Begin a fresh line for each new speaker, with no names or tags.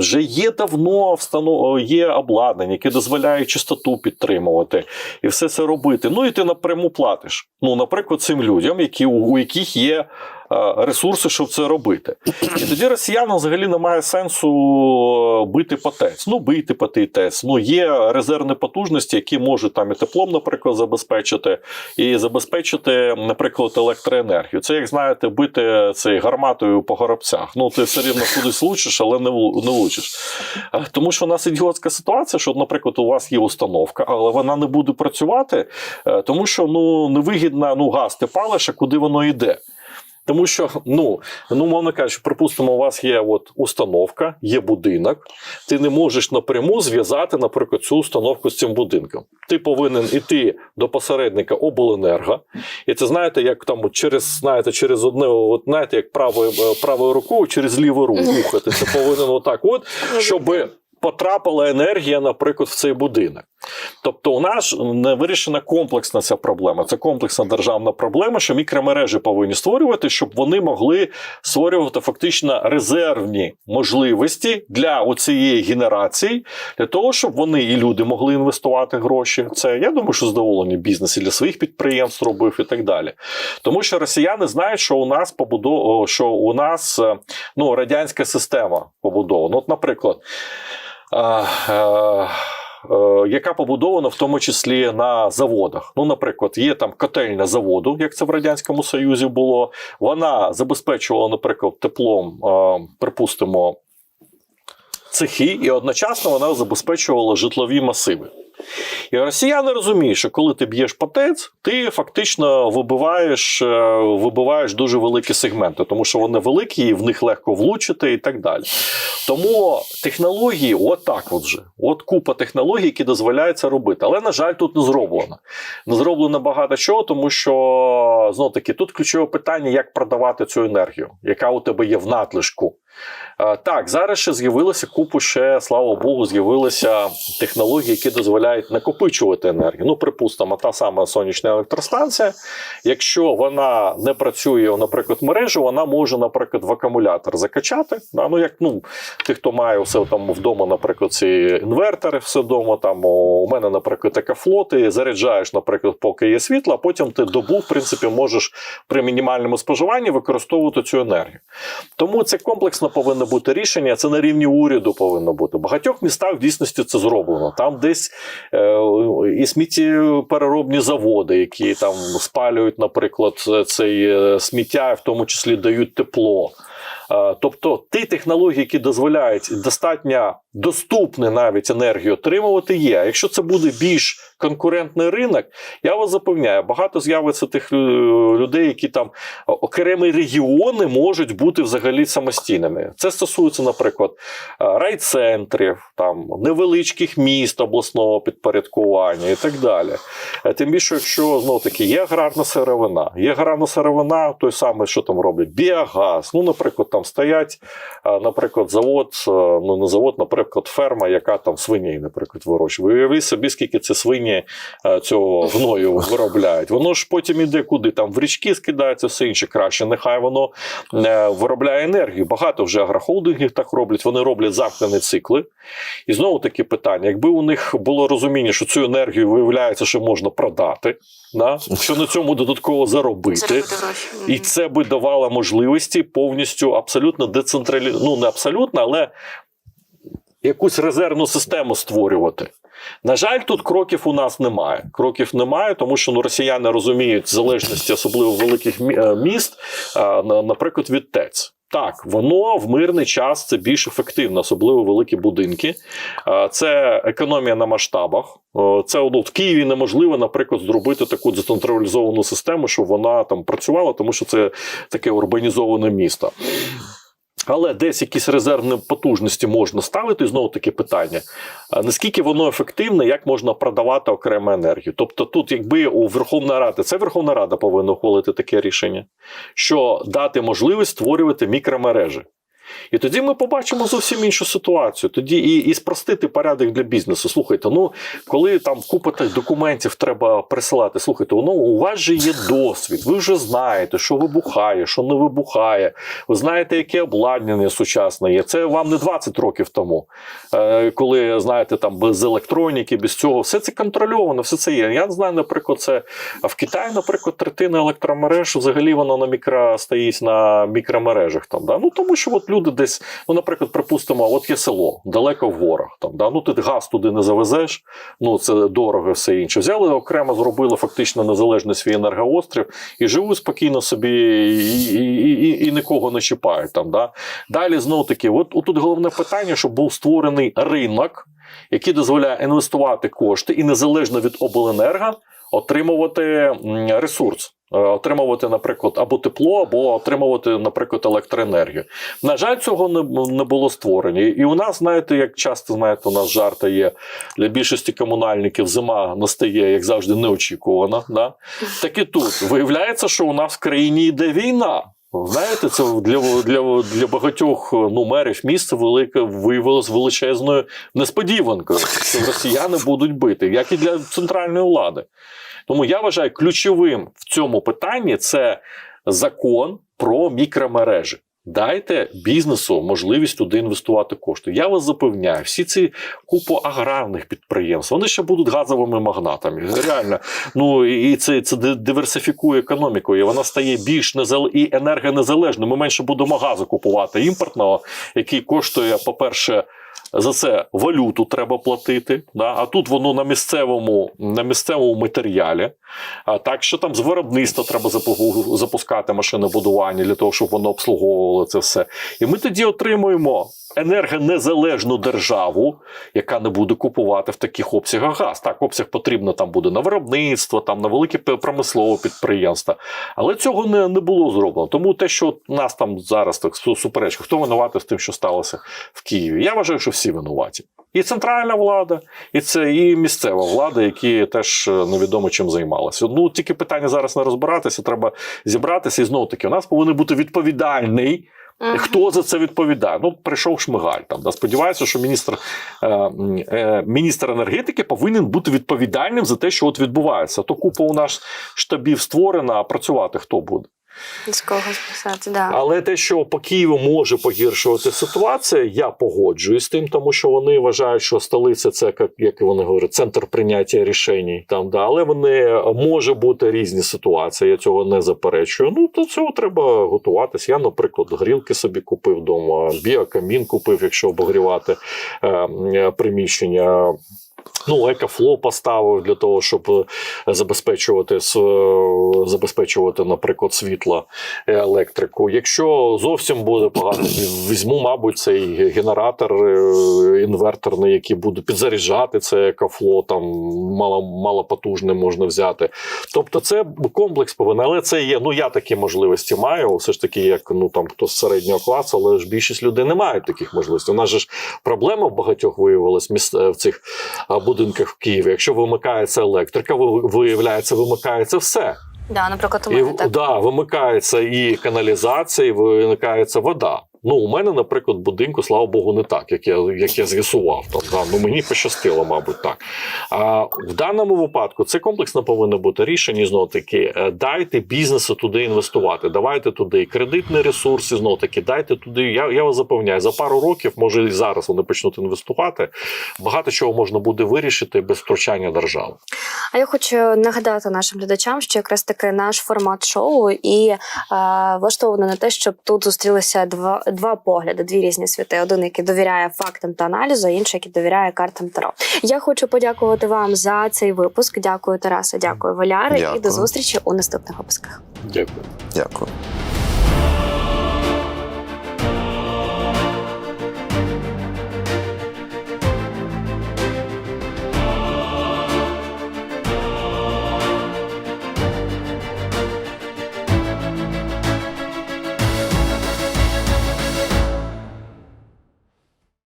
Вже є давно встанов... є обладнання, яке дозволяє чистоту підтримувати і все це робити. Ну і ти напряму платиш. Ну, наприклад, цим людям, які у яких є ресурси, щоб це робити. І тоді росіянам взагалі немає сенсу е, бити по ТЕЦ. Ну, бити по тій ТЕЦ. Ну, є резервні потужності, які можуть там і теплом, наприклад, забезпечити, і забезпечити, наприклад, електроенергію. Це, як знаєте, бити цей гарматою по горобцях. Ну, ти все рівно кудись влучиш, але не не влучиш. Е, Тому що у нас ідіотська ситуація, що, наприклад, у вас є установка, але вона не буде працювати, е, тому що ну, невигідна ну, газ ти палиш, а куди воно йде. Тому що, ну, ну, мовно кажучи, припустимо, у вас є от установка, є будинок. Ти не можеш напряму зв'язати, наприклад, цю установку з цим будинком. Ти повинен іти до посередника обленерго. І це знаєте, як там через, знаєте, через одне, от, знаєте, як правою, е, правою рукою через ліву руку рухати. Це повинен отак, от, щоб потрапила енергія, наприклад, в цей будинок. Тобто, у нас не вирішена комплексна ця проблема. Це комплексна державна проблема, що мікромережі повинні створювати, щоб вони могли створювати фактично резервні можливості для оцієї генерації, для того, щоб вони і люди могли інвестувати гроші. Це я думаю, що задоволені бізнес і для своїх підприємств робив і так далі. Тому що росіяни знають, що у нас побудо... що у нас е, ну, радянська система побудована. От, наприклад. Е, е, яка побудована в тому числі на заводах. Ну, наприклад, є там котельня заводу, як це в Радянському Союзі було. Вона забезпечувала, наприклад, теплом, припустимо, цехи, і одночасно вона забезпечувала житлові масиви. І росіяни розуміють, що коли ти б'єш по ТЕЦ, ти фактично вибиваєш, е, вибиваєш дуже великі сегменти, тому що вони великі, і в них легко влучити і так далі. Тому технології, от так от же. От купа технологій, які дозволяють це робити. Але, на жаль, тут не зроблено. Не зроблено багато чого, тому що знов таки тут ключове питання, як продавати цю енергію, яка у тебе є в надлишку. Е, Так, зараз ще з'явилося купу ще, слава Богу, з'явилися технології, які дозволяють накопичувати енергію. Ну, припустимо, та сама сонячна електростанція. Якщо вона не працює, наприклад, в мережі, вона може, наприклад, в акумулятор закачати. Да? Ну, як ну, ти, хто має все там вдома, наприклад, ці інвертори, все вдома. Там у мене, наприклад, така флоти, заряджаєш, наприклад, поки є світло, а потім ти добу, в принципі, можеш при мінімальному споживанні використовувати цю енергію. Тому це комплексно повинно бути рішення. Це на рівні уряду повинно бути. В багатьох містах в дійсності це зроблено. Там десь і сміттєпереробні заводи, які там спалюють, наприклад, цей е, сміття, в тому числі дають тепло. Е, Тобто ті технології, які дозволяють достатньо доступну навіть енергію отримувати, є. А якщо це буде більш конкурентний ринок, я вас запевняю, багато з'явиться тих людей, які там окремі регіони можуть бути взагалі самостійними. Це стосується, наприклад, е, райцентрів, там невеличких міст обласного підпорядкування і так далі. Е, Тим більше, якщо знов таки є аграрна сировина, є аграрна сировина, той самий, що там роблять, біогаз. Ну, наприклад, там стоять, е, наприклад, завод, е, ну не завод, наприклад, ферма, яка там свиней, наприклад, вирощує. Уявіть собі, скільки це свині е, цього гною виробляють. Воно ж потім іде куди? Там в річки скидається, все інше краще. Нехай воно е, виробляє енергію. Багато вже агрохолдингів так роблять. Вони роблять замкнені цикли. І знову таки питання: якби у них було розуміння, що цю енергію виявляється, що можна продати, да? що на цьому додатково заробити. І це би давало можливості повністю абсолютно децентралі... ну не абсолютно, але якусь резервну систему створювати. На жаль, тут кроків у нас немає. Кроків немає, тому що ну, росіяни розуміють залежності, особливо великих е, міст, наприклад, від ТЕЦ. Так, воно в мирний час це більш ефективно, особливо великі будинки. Це економія на масштабах. Це ну, в Києві неможливо, наприклад, зробити таку децентралізовану систему, щоб вона там працювала, тому що це таке урбанізоване місто. Але десь якісь резервні потужності можна ставити, і знову таке питання: наскільки воно ефективне, як можна продавати окрему енергію? Тобто, тут, якби у Верховна Рада, це Верховна Рада повинна ухвалити таке рішення, що дати можливість створювати мікромережі. І тоді ми побачимо зовсім іншу ситуацію. Тоді і, і спростити порядок для бізнесу. Слухайте, ну коли там купа документів треба присилати, слухайте, ну у вас же є досвід, ви вже знаєте, що вибухає, що не вибухає. Ви знаєте, яке обладнання сучасне є. Це вам не 20 років тому, е, коли знаєте, там без електроніки, без цього, все це контрольовано, все це є. Я знаю, наприклад, це в Китаї, наприклад, третина електромереж взагалі воно на мікро стоїть на мікромережах. Там, да? Ну тому що от люди десь, ну, наприклад, припустимо, от є село далеко в горах. Там, да? Ну ти газ туди не завезеш, ну це дорого, все інше. Взяли окремо, зробили фактично незалежний свій енергоострів і живуть спокійно собі і, і, і, і нікого не чіпають. Там, да? Далі знову таки, от тут головне питання, щоб був створений ринок, який дозволяє інвестувати кошти і незалежно від обленерго отримувати ресурс. Е, Отримувати, наприклад, або тепло, або отримувати, наприклад, електроенергію. На жаль, цього не, було створено. І у нас, знаєте, як часто знаєте, у нас жарти є для більшості комунальників зима настає, як завжди, неочікувана. Да? Так і тут виявляється, що у нас в країні йде війна. Знаєте, це для, для, для багатьох ну, мерів міста велике виявилось величезною несподіванкою, що росіяни будуть бити, як і для центральної влади. Тому я вважаю, ключовим в цьому питанні це закон про мікромережі. Дайте бізнесу можливість туди інвестувати кошти. Я вас запевняю, всі ці купу аграрних підприємств, вони ще будуть газовими магнатами. Реально, ну і це, це диверсифікує економіку, і вона стає більш незал... і енергонезалежною. Ми менше будемо газу купувати імпортного, який коштує, по-перше, за це валюту треба платити. Да? А тут воно на місцевому, на місцевому матеріалі. А так що там з виробництва треба запу- запускати машинобудування для того, щоб воно обслуговувало це все. І ми тоді отримуємо енергонезалежну державу, яка не буде купувати в таких обсягах газ. Так, обсяг потрібно там буде на виробництво, там на великі промислові підприємства. Але цього не, не було зроблено. Тому те, що нас там зараз так су- суперечка, хто винуватий з тим, що сталося в Києві? Я вважаю, що всі винуваті. І центральна влада, і це і місцева влада, які теж е, невідомо чим займалися. Ну тільки питання зараз не розбиратися, треба зібратися. І знову таки, у нас повинен бути відповідальний.
Мгм.
Хто за це відповідає? Ну, прийшов Шмигаль там. Да. Сподіваюся, що міністр, е, е, міністр енергетики повинен бути відповідальним за те, що от відбувається. То купа у нас штабів створена, а працювати хто буде.
З кого списати, да.
Але те, що по Києву може погіршувати ситуація, я погоджуюсь з тим, тому що вони вважають, що столиця це як, вони говорять, центр прийняття рішень. Там да, але вони може бути різні ситуації. Я цього не заперечую. Ну до цього треба готуватися. Я, наприклад, грілки собі купив вдома, біокамін купив, якщо обогрівати е, е, приміщення. Ну, екофло поставив для того, щоб е, забезпечувати е, забезпечувати, наприклад, світло електрику. Якщо зовсім буде погано, візьму, мабуть, цей генератор е, інверторний, який буде підзаряджати це екофло, там мало, малопотужне можна взяти. Тобто, це комплекс повинен, але це є. Ну я такі можливості маю. Все ж таки, як ну там хто з середнього класу, але ж більшість людей не мають таких можливостей. У нас же ж проблема в багатьох виявилась е, в цих будинках в Києві. Якщо вимикається електрика, ви- виявляється, вимикається все.
Да, наприклад, у
І
так.
да, вимикається і каналізація, і вимикається вода. Ну, у мене, наприклад, будинку, слава Богу, не так, як я, як я з'ясував. Там, да, ну, мені пощастило, мабуть, так. А в даному випадку це комплексно повинно бути рішення. Знову таки, е, дайте бізнесу туди інвестувати. Давайте туди кредитні ресурси, знову таки, дайте туди. Я, я вас запевняю, за пару років, може і зараз вони почнуть інвестувати. Багато чого можна буде вирішити без втручання держави.
А я хочу нагадати нашим глядачам, що якраз таки наш формат шоу і е, влаштовано на те, щоб тут зустрілися два, два погляди, дві різні світи. Один, який довіряє фактам та аналізу, а інший, який довіряє картам Таро. Я хочу подякувати вам за цей випуск. Дякую, Тараса. Дякую, Валяри. І до зустрічі у наступних випусках.
Дякую.
Дякую.